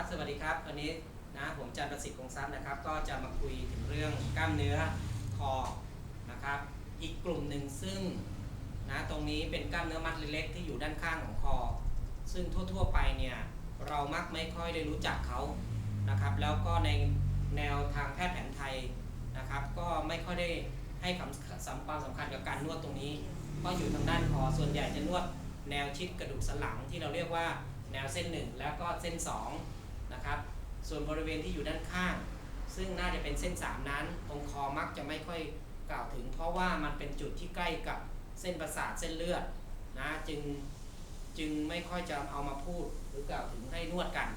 ครับ สวัสดีครับ วันนี้นะผมจันประสิทธิ์คงทรัพย์นะครับ ก็จะมาคุยถึงเรื่องกล้ามเนื้อคอนะครับ อีกกลุ่มหนึ่งซึ่งนะตรงนี้เป็นกล้ามเนื้อมัดเล็กๆที่อยู่ด้านข้างของคอ ซึ่งทั่วๆไปเนี่ยเรามักไม่ค่อยได้รู้จักเขานะครับ แล้วก็ในแนวทางแพทย์แผนไทยนะครับ ก็ไม่ค่อยได้ให้คำสำความสำคัญกับการนวดตรงนี้เพราะอยู่ทางด้านคอส่วนใหญ่จะนวดแนวชิดกระดูกสันหลังที่เราเรียกว่าแนวเส้น 1 แล้วก็เส้น 2 นะครับ ส่วนบริเวณที่อยู่ด้านข้าง ซึ่งน่าจะเป็นเส้น 3 นั้น ตรงคอมักจะไม่ค่อยกล่าวถึง เพราะว่ามันเป็นจุดที่ใกล้กับเส้นประสาทเส้นเลือดนะจึงจึงไม่ค่อยจะเอามาพูดหรือกล่าวถึงให้นวดกัน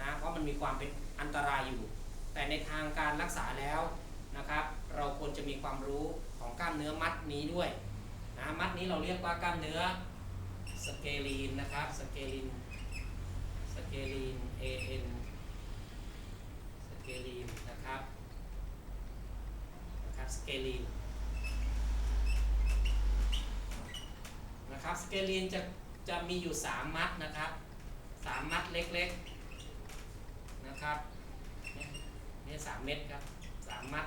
นะเพราะมันมีความเป็นอันตรายอยู่ แต่ในทางการรักษาแล้วนะครับ เราควรจะมีความรู้ของกล้ามเนื้อมัดนี้ด้วยนะมัดนี้เราเรียกว่ากล้ามเนื้อสเกลีนนะครับสเกลีน เกลีน A N สเกลีนนะครับนะครับสเกลีนนะครับสเกลีนจะจะมีอยู่ 3 มัดนะครับ3มัดเล็กๆนะครับนี่สามเม็ดครับสามมัด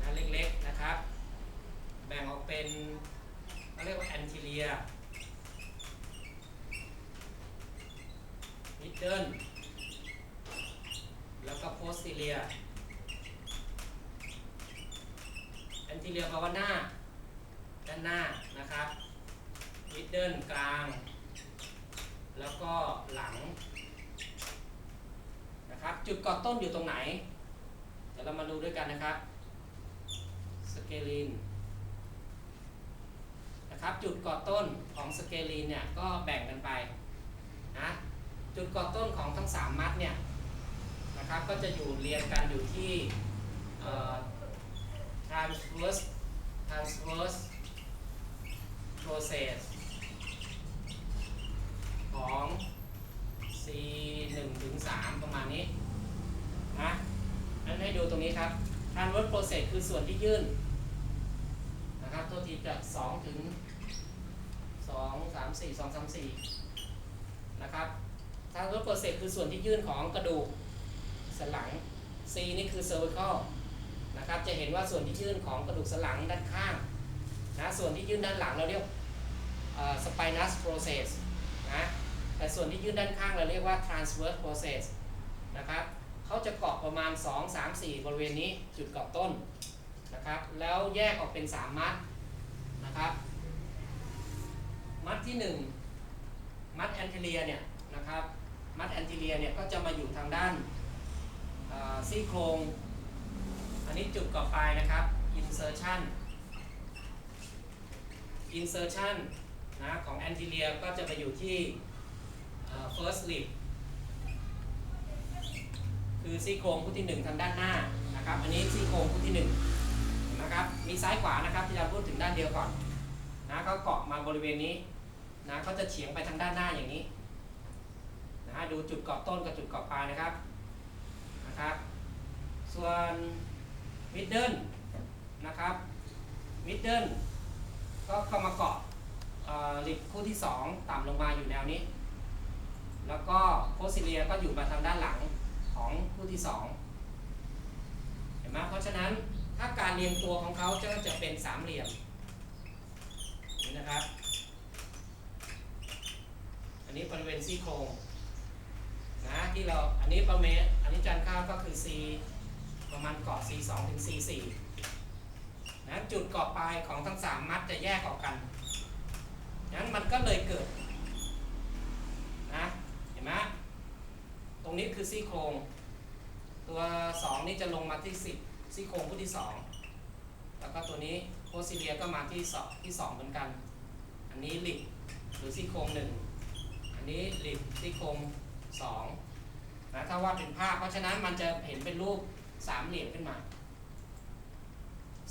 นะเล็กๆนะครับ แบ่งออกเป็นเขาเรียกว่าแอนติเลียมิด เดิลแล้วก็โพสติเลียแอนติเลียแปลว่าหน้า ด้านหน้านะครับมิดเดิลกลาง แล้วก็หลังนะครับจุดเกาะต้นอยู่ตรงไหน เดี๋ยวเรามาดูด้วยกันนะครับสเกลินนะครับจุดเกาะต้นของสเกลินเนี่ยก็แบ่งกันไปนะ จุดกาะต้นของทั้ง 3 มัดเนี่ยนะครับก็จะอยู่เรียงกันอยู่ที่ transverse transverse process ของ C 1ถึง3ประมาณนี้นะนั้นให้ดูตรงนี้ครับ transverse process คือส่วนที่ยื่นนะครับตัวทีจาก2ถึง 2 3 4 2 3 4 นะครับ transverse process คือส่วนที่ยื่นของกระดูกสันหลัง C นี่คือ cervical นะครับ จะเห็นว่าส่วนที่ยื่นของกระดูกสันหลังด้านข้างนะส่วนที่ยื่นด้านหลังเราเรียก spinous process นะแต่ส่วนที่ยื่นด้านข้างเราเรียกว่า transverse process นะครับเขาจะเกาะประมาณ 2 3 4 บริเวณนี้จุดเกาะต้นนะครับ แล้วแยกออกเป็น 3 มัดนะครับ มัดที่ 1 มัด anterior เนี่ยนะครับ มัด anterior เนี่ยก็จะมาอยู่ทางด้านซี่โครง อันนี้จุดก่อปลายนะครับ insertion insertion นะของ anterior ก็จะไปอยู่ที่ first rib คือซี่โครงคู่ที่ 1 ทางด้านหน้านะครับ อันนี้ซี่โครงคู่ที่ 1 นะครับ มีซ้ายขวานะครับที่เราพูดถึงด้านเดียวก่อนนะก็เกาะมาบริเวณนี้นะก็จะเฉียงไปทางด้านหน้าอย่างนี้ นะดูจุดเกาะต้นกับจุดเกาะปลายนะครับนะครับ ส่วนมิดเดิลนะครับมิดเดิลก็เข้ามาเกาะลิปคู่ที่ 2 ต่ำลงมาอยู่แนวนี้ แล้วก็โพซิเลียก็อยู่มาทางด้านหลังของคู่ที่ 2 เห็นไหมเพราะฉะนั้นถ้าการเรียงตัวของเขาจะจะเป็นสามเหลี่ยมนี่นะครับ อันนี้บริเวณซี่โครง นะที่เราอันนี้ประเมตรอันนี้จานข้าวก็คือ C ประมาณเกาะ C 2ถึง C 4นะจุดเกาะปลายของทั้ง 3 มัดจะแยกออกกันนั้นมันก็เลยเกิดนะเห็นไหมตรงนี้คือซี่โครง ตัว 2 นี่จะลงมาที่ 10ซี่โครงคู่ที่ 2 แล้วก็ตัวนี้โพซิเลียก็มาที่2ที่ 2 เหมือนกัน อันนี้ลิบหรือซี่โครง1อันนี้ลิบซี่โครง 2นะถ้าวาดเป็นภาพ เพราะฉะนั้นมันจะเห็นเป็นรูปสามเหลี่ยมขึ้นมา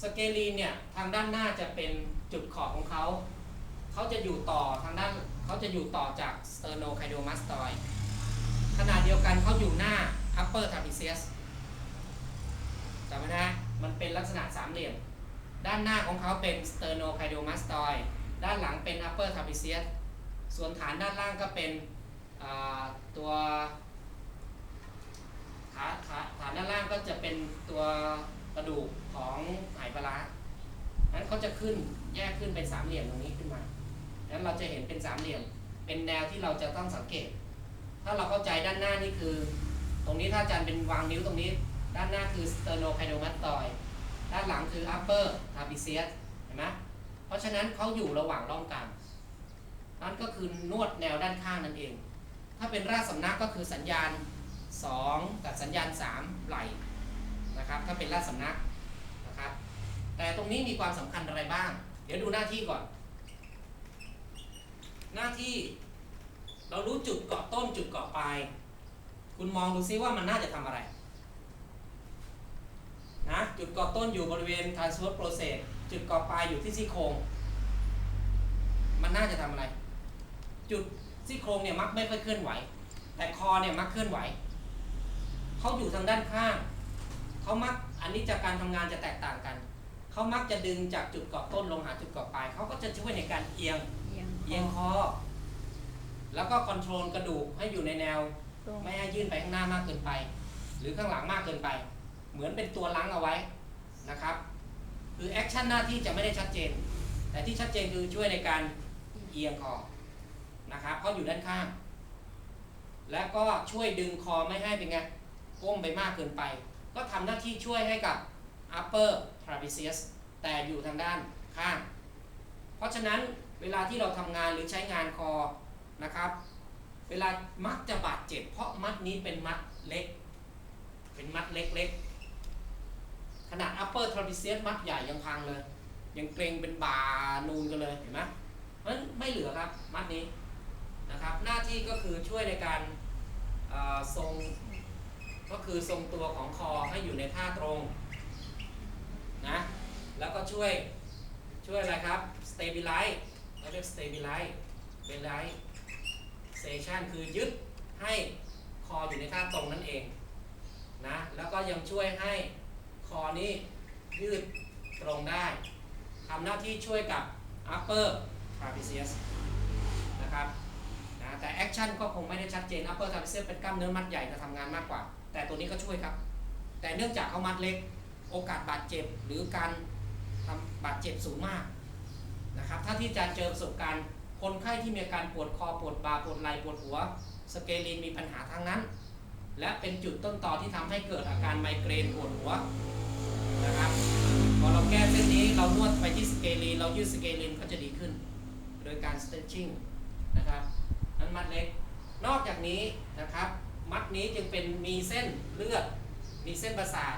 สเกลีนเนี่ยทางด้านหน้าจะเป็นจุดขอบของเขา เขาจะอยู่ต่อทางด้านเขาจะอยู่ต่อจาก sternocleidomastoid ขนาดเดียวกันเขาอยู่หน้า upper trapezius จำไว้นะมันเป็นลักษณะสามเหลี่ยม ด้านหน้าของเขาเป็น sternocleidomastoid ด้านหลังเป็น upper trapezius ส่วนฐานด้านล่างก็เป็น ตัวขาขาขาด้านล่างก็จะเป็นตัวกระดูกของไหปลาร้นั้นเขาจะขึ้นแยกขึ้นเป็นสามเหลี่ยมตรงนี้ขึ้นมานั้นเราจะเห็นเป็นสามเหลี่ยม เป็นแนวที่เราจะต้องสังเกต ถ้าเราเข้าใจด้านหน้านี่คือ ตรงนี้ถ้าอาจารย์เป็นวางนิ้วตรงนี้ ด้านหน้าคือ sternocleidomastoid ด้านหลังคือ upper trapezius เห็นไหมเพราะฉะนั้นเขาอยู่ระหว่างร่องกลางนั่นก็คือนวดแนวด้านข้างนั่นเอง ถ้าเป็นรากสำนักก็คือสัญญาณ 2 กับสัญญาณ 3 ไหลนะครับถ้าเป็นรากสำนักนะครับแต่ตรงนี้มีความสำคัญอะไรบ้าง เดี๋ยวดูหน้าที่ก่อน หน้าที่เรารู้จุดเกาะต้นจุดเกาะปลายคุณมองดูซิว่ามันน่าจะทำอะไรนะจุดเกาะต้นอยู่บริเวณ transverse process จุดเกาะปลายอยู่ที่ซี่โครง มันน่าจะทำอะไร จุด ซี่โครงเนี่ยมักไม่ค่อยเคลื่อนไหว แต่คอเนี่ยมักเคลื่อนไหวเขาอยู่ทางด้านข้างเขามักอันนี้จากการทำงานจะแตกต่างกันเขามักจะดึงจากจุดเกาะต้นลงหาจุดเกาะปลายเขาก็จะช่วยในการเอียงเอียงเอียงคอแล้วก็คอนโทรลกระดูกให้อยู่ในแนวตรงไม่ให้ยื่นไปข้างหน้ามากเกินไป หรือข้างหลังมากเกินไป เหมือนเป็นตัวล้างเอาไว้นะครับคือแอคชั่นหน้าที่จะไม่ได้ชัดเจน แต่ที่ชัดเจนคือช่วยในการเอียงคอ นะครับเพราะอยู่ด้านข้าง และก็ช่วยดึงคอไม่ให้เป็นไงก้มไปมากเกินไป ก็ทำหน้าที่ช่วยให้กับ upper trapezius แต่อยู่ทางด้านข้าง เพราะฉะนั้นเวลาที่เราทำงานหรือใช้งานคอนะครับ เวลามักจะบาดเจ็บ เพราะมัดนี้เป็นมัดเล็ก เป็นมัดเล็กๆ ขนาด upper trapezius มัดใหญ่ยังพังเลย ยังเกรงเป็นบานูนกันเลยเห็นไหมเพราะฉะนั้นไม่เหลือครับ มัดนี้ นะครับหน้าที่ก็คือช่วยในการทรงก็คือทรงตัวของคอให้อยู่ในท่าตรงนะแล้วก็ช่วยช่วยอะไรครับ stabilize เขาเรียก stabilize stabilize station คือยึดให้คออยู่ในท่าตรงนั่นเองนะแล้วก็ยังช่วยให้คอนี้ยืดตรงได้ทำหน้าที่ช่วยกับ upper trapezius นะครับ แต่ action ก็คงไม่ได้ชัดเจน upper trapezius เป็นกล้ามเนื้อมัดใหญ่จะทำงานมากกว่า แต่ตัวนี้ก็ช่วยครับ แต่เนื่องจากเขามัดเล็ก โอกาสบาดเจ็บหรือการทำบาดเจ็บสูงมากนะครับถ้าที่อาจารย์เจอประสบการณ์คนไข้ที่มีอาการปวดคอปวดบ่าปวดไหล่ปวดหัว สเกลินมีปัญหาทั้งนั้น และเป็นจุดต้นตอที่ทำให้เกิดอาการไมเกรนปวดหัวนะครับพอเราแก้เส้นนี้เรานวดไปที่สเกลินเรายืดสเกลินก็จะดีขึ้น โดยการ stretching นะครับ นั้นมัดเล็ก นอกจากนี้นะครับ มัดนี้จึงเป็นมีเส้นเลือด มีเส้นประสาท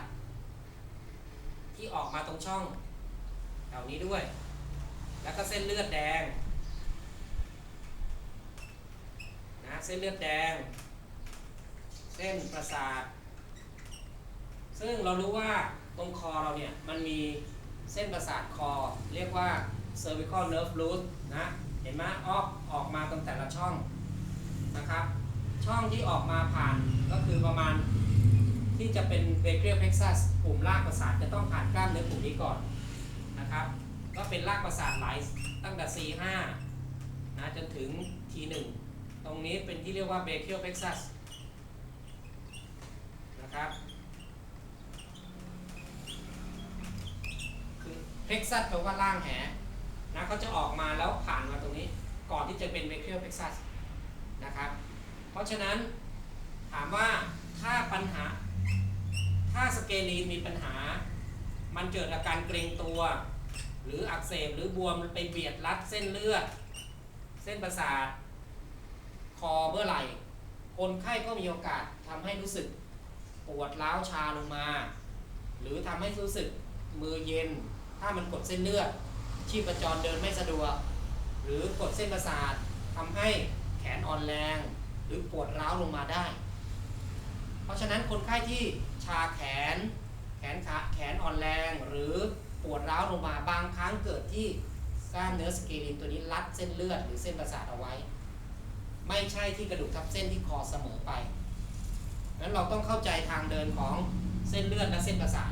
ที่ออกมาตรงช่องแถวนี้ด้วย แล้วก็เส้นเลือดแดงนะเส้นเลือดแดง เส้นประสาท ซึ่งเรารู้ว่าตรงคอเราเนี่ยมันมีเส้นประสาทคอ เรียกว่า cervical nerve root นะ เห็นไหมออกออกมาตรงแต่ละช่อง นะครับ ช่องที่ออกมาผ่านก็คือประมาณที่จะเป็น brachial plexus กลุ่มรากประสาทจะต้องผ่านกล้ามเนื้อกลุ่มนี้ก่อนนะครับ ก็เป็นรากประสาทหลายตั้งแต่ C5 นะจนถึง T1 ตรงนี้เป็นที่เรียกว่า brachial plexus นะครับคือ plexus แปลว่าล่างแหนะเขาจะออกมาแล้วผ่านมาตรงนี้ ก่อนที่จะเป็น brachial plexus นะครับ เพราะฉะนั้นถามว่าถ้าปัญหา ถ้าสเกลีนมีปัญหา มันเกิดอาการเกรงตัว หรืออักเสบหรือบวมไปเบียดรัดเส้นเลือด เส้นประสาท คอเมื่อไหร่ คนไข้ก็มีโอกาสทำให้รู้สึกปวดร้าวชาลงมา หรือทำให้รู้สึกมือเย็น ถ้ามันกดเส้นเลือดชีพจรเดินไม่สะดวก หรือกดเส้นประสาททำให้ นอ่อนแรง หรือปวดร้าวลงมาได้ เพราะฉะนั้นคนไข้ที่ชาแขน แขนขาแขนอ่อนแรงหรือปวดร้าวลงมาบางครั้งเกิดที่กล้ามเนื้อสเกลินตัวนี้รัดเส้นเลือดหรือเส้นประสาทเอาไว้ ไม่ใช่ที่กระดูกทับเส้นที่คอเสมอไปนั้นเราต้องเข้าใจทางเดินของเส้นเลือดและเส้นประสาท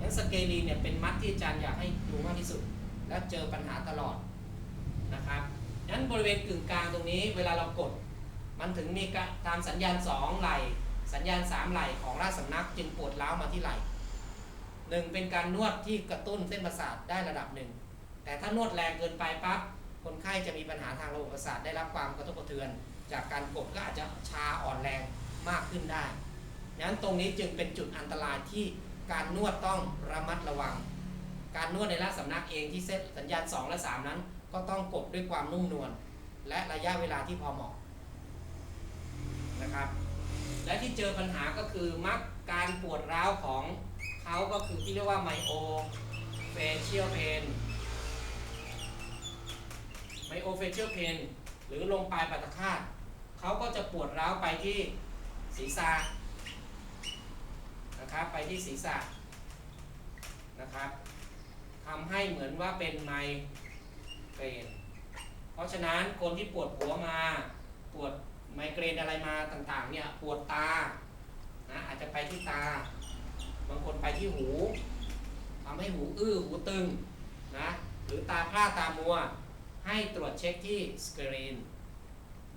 นั้นสเกลีนเนี่ยเป็นมัดที่อาจารย์อยากให้ดูมากที่สุด และเจอปัญหาตลอดนะครับ นั้นบริเวณกึ่งกลางตรงนี้เวลาเรากด มันถึงมีตามสัญญาณสองไหล สัญญาณสามไหลของราชสำนักจึงปวดร้าวมาที่ไหลหนึ่งเป็นการนวดที่กระตุ้นเส้นประสาทได้ระดับหนึ่ง แต่ถ้านวดแรงเกินไปปั๊บคนไข้จะมีปัญหาทางระบบประสาทได้รับความกระทบกระเทือน จากการกดก็อาจจะชาอ่อนแรงมากขึ้นได้ดังนั้นตรงนี้จึงเป็นจุดอันตรายที่การนวดต้องระมัดระวัง การนวดในราชสำนักเองที่เซตสัญญาณ 2 และ 3 นั้น ก็ต้องกดด้วยความนุ่มนวลและระยะเวลาที่พอเหมาะนะครับ และที่เจอปัญหาก็คือมักการปวดร้าวของเขาก็คือที่เรียกว่าไมโอเฟเชียลเพนไมโอเฟเชียลเพนหรือลงปลายปัตตคาตเขาก็จะปวดร้าวไปที่ศีรษะนะครับไปที่ศีรษะนะครับทำให้เหมือนว่าเป็นไม เกรน เพราะฉะนั้นคนที่ปวดหัวมา ปวดไมเกรนอะไรมาต่างๆเนี่ยปวดตานะอาจจะไปที่ตา บางคนไปที่หูทำให้หูอื้อหูตึงนะหรือตาพร่าตามัว ให้ตรวจเช็คที่สกรีน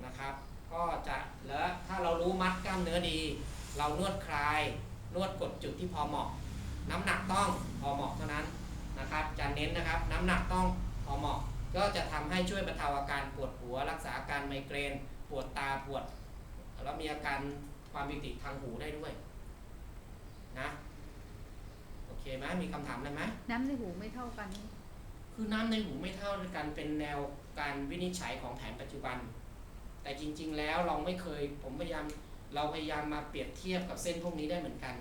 นะครับก็จะแล้วถ้าเรารู้มัดกล้ามเนื้อดี เรานวดคลาย นวดกดจุดที่พอเหมาะ น้ำหนักต้องพอเหมาะเท่านั้นนะครับจะเน้นนะครับ น้ำหนักต้องพอเหมาะ ก็จะทำให้ช่วยบรรเทาอาการปวดหัว รักษาอาการไมเกรน ปวดตาปวด แล้วมีอาการความปิติทางหูได้ด้วยนะโอเคไหมมีคำถามอะไรไหมน้ำในหูไม่เท่ากันนี่คือน้ำในหูไม่เท่ากันเป็นแนวการวินิจฉัยของแผนปัจจุบัน แต่จริง ๆ แล้วเราไม่เคยผมพยายามเราพยายามมาเปรียบเทียบกับเส้นพวกนี้ได้เหมือนกัน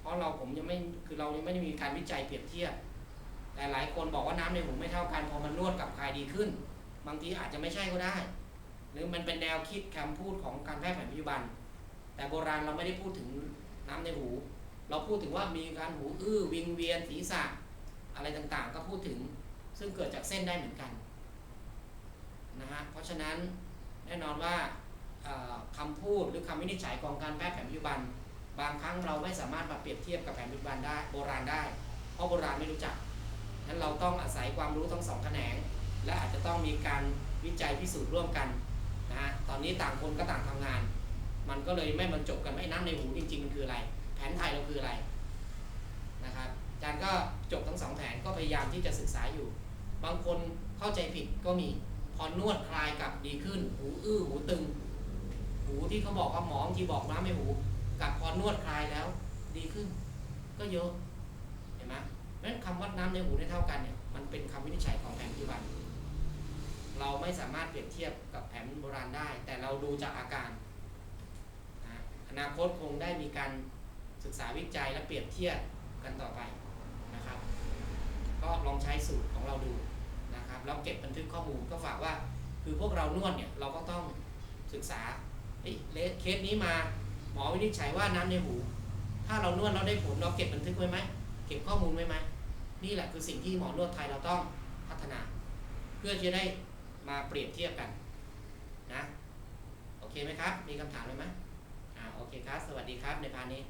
เพราะเราผมยังไม่คือเรายังไม่ได้มีการวิจัยเปรียบเทียบแต่ หลายคนบอกว่าน้ำในหูไม่เท่ากันพอมันนวดกับคลายดีขึ้น บางทีอาจจะไม่ใช่ก็ได้ หรือมันเป็นแนวคิดคำพูดของการแพทย์แผนปัจจุบัน แต่โบราณเราไม่ได้พูดถึงน้ำในหู เราพูดถึงว่ามีการหูอื้อวิงเวียนศีรษะอะไรต่างๆ ก็พูดถึงซึ่งเกิดจากเส้นได้เหมือนกันนะฮะเพราะฉะนั้นแน่นอนว่าเอ่อคำพูดหรือคำวินิจฉัยของการแพทย์แผนปัจจุบัน บางครั้งเราไม่สามารถมาเปรียบเทียบกับแผนปัจจุบันได้โบราณได้ เพราะโบราณไม่รู้จัก นั้นเราต้องอาศัยความรู้ทั้งสองแขนง และอาจจะต้องมีการวิจัยพิสูจน์ร่วมกันนะฮะตอนนี้ต่างคนก็ต่างทำงาน มันก็เลยไม่บรรจบกันไม่น้ำในหูจริงๆมันคืออะไร แผนไทยเราคืออะไรนะครับอาจารย์ก็จบทั้งสองแผนก็พยายามที่จะศึกษาอยู่ บางคนเข้าใจผิดก็มีพอนวดคลายกลับดีขึ้น หูอื้อหูตึง หูที่เขาบอกว่าหมองที่บอกน้ำในหู กับพอนวดคลายแล้วดีขึ้น ก็เยอะเห็นไหม นั้นคำวัดน้ำในหูได้เท่ากันเนี่ยมันเป็นคำวินิจฉัยของแผนปัจจุบัน เราไม่สามารถเปรียบเทียบกับแผนโบราณได้ แต่เราดูจากอาการอนาคตคงได้มีการศึกษาวิจัยและเปรียบเทียบกันต่อไปนะครับ ก็ลองใช้สูตรของเราดูนะครับแล้วเก็บบันทึกข้อมูลก็ฝากว่า คือพวกเรานวดเนี่ยเราก็ต้องศึกษาเฮ้ยเลเคสนี้มาหมอวินิจฉัยว่าน้ำในหู ถ้าเรานวดเราได้ผลเราเก็บบันทึกไว้ไหมเก็บข้อมูลไว้ไหม นี่แหละคือสิ่งที่หมอนวดไทยเราต้องพัฒนา เพื่อจะได้มาเปรียบเทียบกันนะโอเคไหมครับ มีคำถามเลยไหมอ่าโอเคครับ สวัสดีครับในพานนี้